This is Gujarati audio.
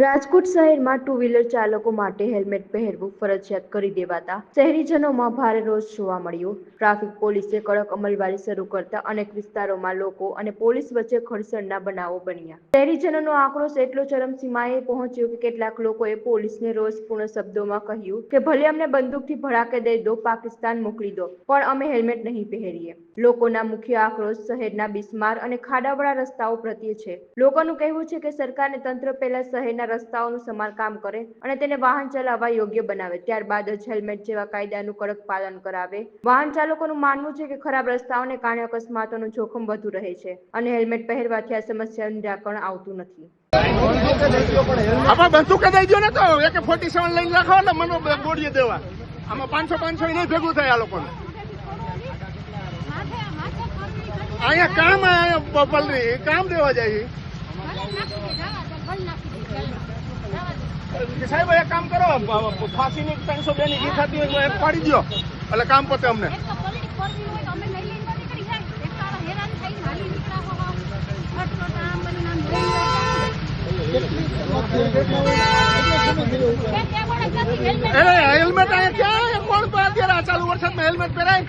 રાજકોટ શહેરમાં ટુ વ્હીલર ચાલકો માટે હેલ્મેટ પહેરવું ફરજિયાત કરી દેવાતા શહેરીજનોમાં ભારે રોષ જોવા મળ્યો. ટ્રાફિક પોલીસે કડક અમલવારી શરૂ કરતા અનેક વિસ્તારોમાં લોકો અને પોલીસ વચ્ચે ઘર્ષણના બનાવો બન્યા. શહેરીજનોનો આક્રોશ એટલો ચરમસીમાએ પહોંચ્યો કે કેટલાક લોકોએ પોલીસને રોષપૂર્ણ શબ્દોમાં કહ્યું કે ભલે અમને બંદૂકથી ભડાકે દઈ દો, પાકિસ્તાન મોકલી દો, પણ અમે હેલ્મેટ નહીં પહેરીએ. લોકોના મુખ્ય આક્રોશ શહેરના બિસ્માર અને ખાડાવાળા રસ્તાઓ પ્રત્યે છે. લોકોનું કહેવું છે કે સરકારને તંત્ર પહેલા શહેરના રસ્તાઓનું સમારકામ કરે અને તેને વાહન ચલાવવા યોગ્ય બનાવે. ત્યારબાદ જ હેલ્મેટ જેવા કાયદાનું કડક પાલન કરાવે. વાહન ચાલકોનું માનવું છે કે ખરાબ રસ્તાઓને કારણે અકસ્માતોનું જોખમ વધુ રહે છે અને હેલ્મેટ પહેરવાથી આ સમસ્યાનું નિરાકરણ આવતું નથી. આપણે બંદૂક દઈ દો ને તો એક ફોર્ટી સેવન લઈને રાખો ને મને ગોળીએ દેવા. આમાં પાંચસો પાંચસો નહીં ભેગું થાય આ લોકોને. અહીંયા કામ પલરી કામ દેવા જાય. છે સાહેબ એક કામ કરો. ફાંસીની ત્રણસો બે ની ઘી થતી હોય એક પાડી દો એટલે કામ પતે અમને. હેલ્મેટ અહીંયા ક્યાં? કોણ તો અત્યારે આ ચાલુ વરસાદમાં હેલ્મેટ પહેરાય?